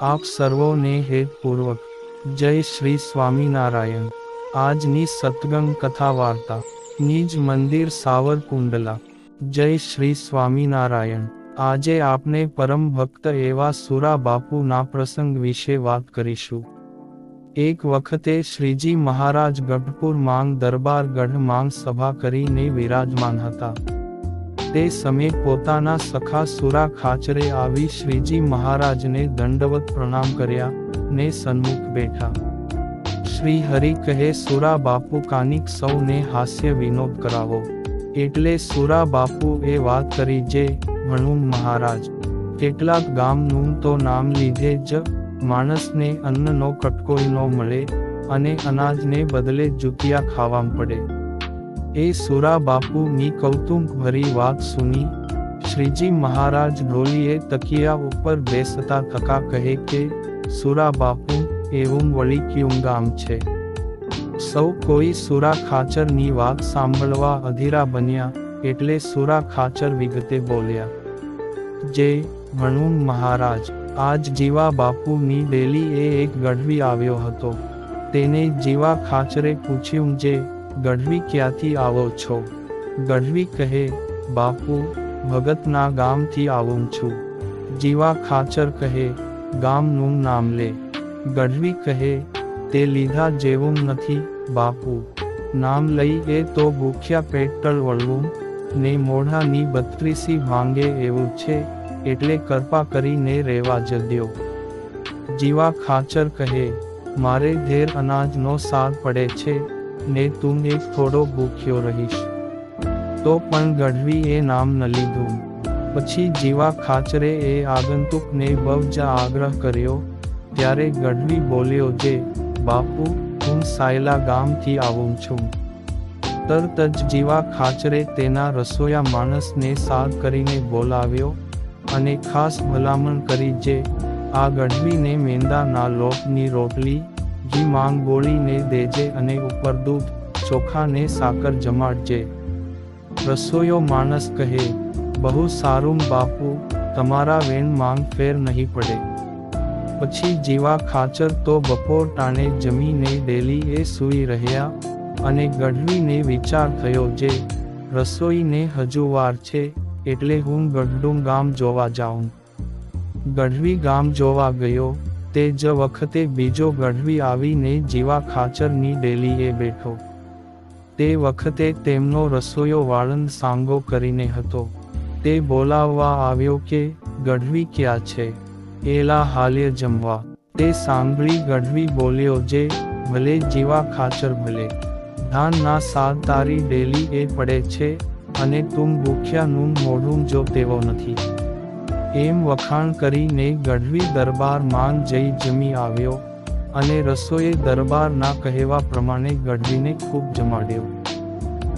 આપ સર્વોને હેતપૂર્વક જય શ્રી સ્વામિનારાયણ. આજની સતગંગ કથા વાર્તા. નિજ મંદિર સાવરકુંડલા. જય શ્રી સ્વામિનારાયણ. આજે આપણે પરમ ભક્ત એવા સુરા બાપુના પ્રસંગ વિશે વાત કરીશું. એક વખતે શ્રીજી મહારાજ ગઢપુર માંગ દરબાર ગઢ માંગ સભા કરીને વિરાજમાન હતા. તે સમયે પોતાના સખા સુરા ખાચરે આવી શ્રીજી મહારાજને દંડવત પ્રણામ કર્યા ને સન્મુખ બેઠા. શ્રી હરિ કહે, સુરા બાપુ કાનિક સૌને હાસ્ય વિનોદ કરાવો. એટલે સુરા બાપુ એ વાત કરી જે ભણું મહારાજ, કેટલાક ગામનું તો નામ લીધે જ માણસને અન્નનો કટકોઈ ન મળે અને અનાજને બદલે જુતિયા ખાવા પડે. એ સુરા બાપુની કૌતુક ભરી વાત સુની. શ્રીજી મહારાજ ઢોલીએ તકિયા ઉપર બેસતા થકા કહે કે, સુરા બાપુ, એવું વળી ક્યું ગામ છે? સૌ કોઈ સુરા ખાચરની વાત સાંભળવા અધીરા બન્યા, એટલે સુરા ખાચર વિગતે બોલ્યા. જે ભણું મહારાજ, આજ જીવા બાપુની ડેલી એ એક ગઢવી આવ્યો હતો. તેને જીવા ખાચરે પૂછ્યું, જે ગઢવી ક્યાંથી આવો છો? ગઢવી કહે, બાપુ, ભગતના ગામથી આવું છું. જીવા ખાચર કહે, ગામનું નામ લે. ગઢવી કહે, તે લીધા જેવું નથી, બાપુ. નામ લઈ એ તો ભૂખ્યા પેટલ વળવું ને મોઢાની બત્રીસી ભાંગે એવું છે, એટલે કૃપા કરીને રહેવા જદ્યો. જીવા ખાચર કહે, મારે ધેર અનાજનો સાર પડે છે ને તું એક થોડો ભૂખ્યો રહીશ. તો પણ ગઢવી એ નામ ન લીધું. પછી જીવા ખાચરે એ આગંતુકને બહુ આગ્રહ કર્યો. ત્યારે ગઢવી બોલ્યો જે બાપુ, હું સાયલા ગામથી આવું છું. તરત જ જીવા ખાચરે તેના રસોયા માણસને સાદ કરીને બોલાવ્યો અને ખાસ ભલામણ કરી જે આ ગઢવીને મેંદાના લોટની રોટલી ઘી માંગ બોળીને દેજે અને ઉપર દૂધ, ચોખા ને સાકર જમાડજે. રસોયો માણસ કહે, બહુ સારું બાપુ, તમારા વેણ માંગ ફેર નહીં પડે. પછી જીવા ખાચર તો બપોર ટાણે જમીને ડેલી એ સૂઈ રહ્યા અને ગઢવીને વિચાર થયો જે, રસોઈને હજુ વાર છે, એટલે હું ગઢડું ગામ જોવા જાઉં. ગઢવી ગામ જોવા ગયો તે જ વખતે બીજો ગઢવી આવીને જીવા ખાચરની ડેલીએ બેઠો. તે વખતે તેમનો રસોયો વાળંદ સાંગો કરીને હતો. તે બોલાવવા આવ્યો કે, ગઢવી ક્યાં છે? એલા હાલ્ય જમવા. તે સાંભળી ગઢવી બોલ્યો જે, ભલે જીવા ખાચર ભલે. ધાનના સાત તારી ડેલી એ પડે છે, અને તું ભૂખ્યાનું મોઢું જો તેવો નથી. એમ વખાણ કરીને ગઢવી દરબાર માન જઈ જમી આવ્યો અને રસોઈએ દરબારના કહેવા પ્રમાણે ગઢવીને ખૂબ જમાડ્યો.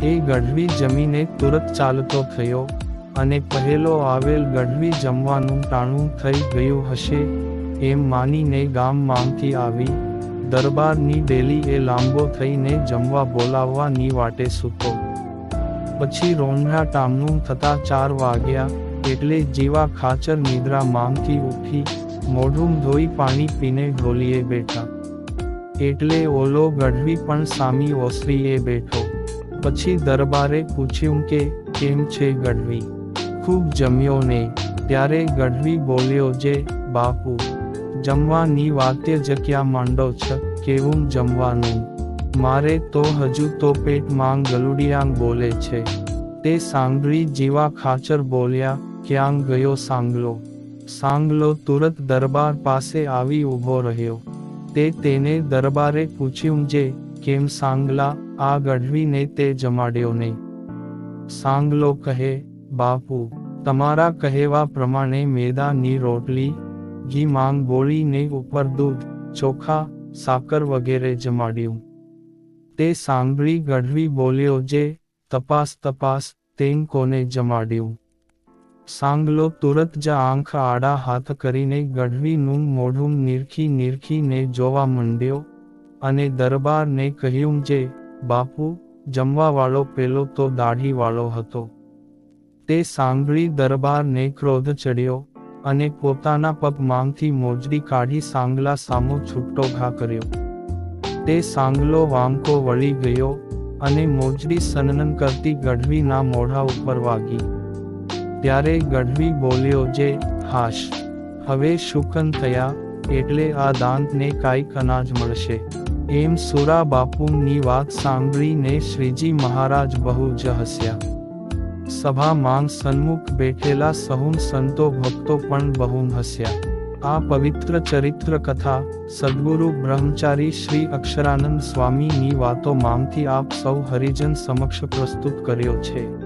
એ ગઢવી જમીને તુરત ચાલતો થયો અને પહેલો આવેલ ગઢવી જમવાનું ટાણું થઈ ગયું હશે એમ માનીને ગામ માંગથી આવી. દરબારની ડેલી એ લાંબો થઈને જમવા બોલાવવાની વાટે સૂતો. પછી રોંઢા ટામનું થતા ચાર વાગ્યા એટલે જીવા ખાચર નિદ્રા માંગથી ઉઠી, મોઢું ધોઈ પાણી પીને ઢોલીએ બેઠા. એટલે ઓલો ગઢવી પણ સામી ઓસરીએ બેઠો. પછી દરબારે પૂછ્યું કે, કેમ છે ગઢવી? ખૂબ જમ્યો ને. ત્યારે ગઢવી બોલ્યો જે, બાપુ, જમવાની વાત્ય જગ્યા માંડો છ? કેવું જમવાનું? મારે તો હજુ તો પેટ માંગ ગલુડિયાંગ બોલે છે. તે સાંભળી જીવા ખાચર બોલ્યા ક્યાં ગયો સાંગલો? સાંગલો તુરત દરબાર પાસે આવી ઊભો રહ્યો. તે તેને દરબારે પૂછ્યું જે, કેમ સાંગલા? આ ગઢવીને તે જમાડ્યો નહીં. સાંગલો કહે, બાપુ, તમારા કહેવા પ્રમાણે મેદાની રોટલી, ઘી માંગ બોળીને ઉપર દૂધ, ચોખા, સાકર વગેરે જમાડ્યું. તે સાંભળી ગઢવી બોલ્યો જે, તપાસ તપાસ, તેમ કોને જમાડ્યું? સાંગલો તુરત જ આંખ આડા હાથ કરીને ગઢવીનું મોઢું નિરખી નિરખીને જોવા માંડ્યો અને દરબારને કહ્યું જે, બાપુ, જમવાવાળો પેલો તો દાઢીવાળો હતો. તે સાંભળી દરબારને ક્રોધ ચડ્યો અને પોતાના પગ માંગથી મોજડી કાઢી સાંગલા સામો છૂટો ઘા કર્યો. તે સાંગલો વાંકો વળી ગયો અને મોજડી સનનન કરતી ગઢવીના મોઢા ઉપર વાગી. ત્યારે ગઢવી બોલ્યો જે, હાશ. હવે શુકન થયા, એટલે આ દાંતને કાંઈક અનાજ મળશે. એમ સુરા બાપુની વાત સાંભળીને શ્રીજી મહારાજ બહુ જ હસ્યા. સભા માંગ સન્મુખ બેઠેલા સહુન સંતો ભક્તો પણ બહુ હસ્યા. આ પવિત્ર ચરિત્ર કથા, સદગુરુ બ્રહ્મચારી શ્રી અક્ષરાનંદ સ્વામીની વાતો માંગથી આપ સૌ હરિજન સમક્ષ પ્રસ્તુત કર્યો છે.